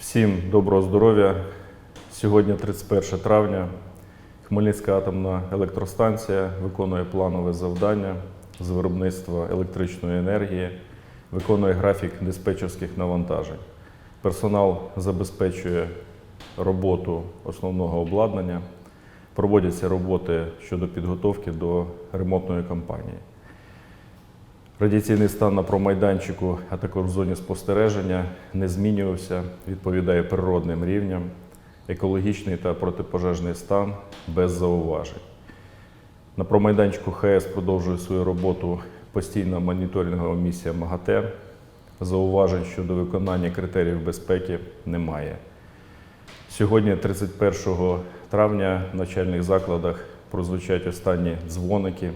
Всім доброго здоров'я. Сьогодні 31 травня. Хмельницька атомна електростанція виконує планове завдання з виробництва електричної енергії, виконує графік диспетчерських навантажень. Персонал забезпечує роботу основного обладнання, проводяться роботи щодо підготовки до ремонтної кампанії. Радіаційний стан на промайданчику, а також в зоні спостереження не змінювався, відповідає природним рівням, екологічний та протипожежний стан без зауважень. На промайданчику ХС продовжує свою роботу постійна моніторингова місія МАГАТЕ. Зауважень щодо виконання критеріїв безпеки немає. Сьогодні, 31 травня, в навчальних закладах прозвучать останні дзвоники.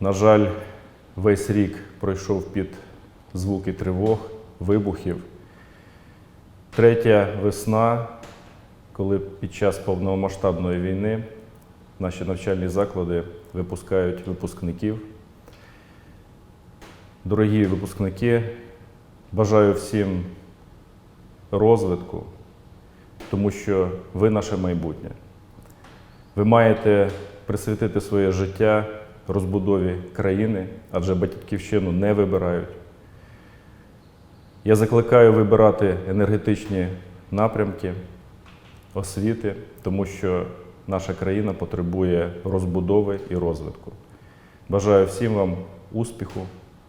На жаль, весь рік пройшов під звуки тривог, вибухів. Третя весна, коли під час повномасштабної війни наші навчальні заклади випускають випускників. Дорогі випускники, бажаю всім розвитку, тому що ви наше майбутнє. Ви маєте присвятити своє життя розбудові країни, адже батьківщину не вибирають. Я закликаю вибирати енергетичні напрямки освіти, тому що наша країна потребує розбудови і розвитку. Бажаю всім вам успіху,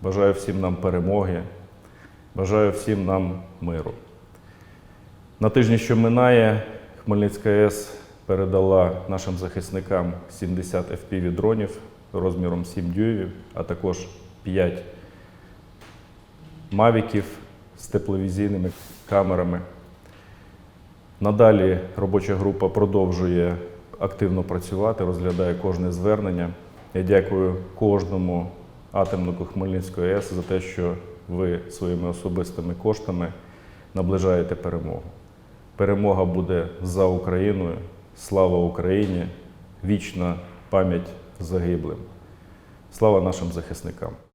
бажаю всім нам перемоги, бажаю всім нам миру. На тижні, що минає, Хмельницька АЕС передала нашим захисникам 70 FPV дронів розміром 7 дюймів, а також 5 мавіків з тепловізійними камерами. Надалі робоча група продовжує активно працювати, розглядає кожне звернення. Я дякую кожному атомнику Хмельницької АЕС за те, що ви своїми особистими коштами наближаєте перемогу. Перемога буде за Україною. Слава Україні! Вічна пам'ять загиблим. Слава нашим захисникам!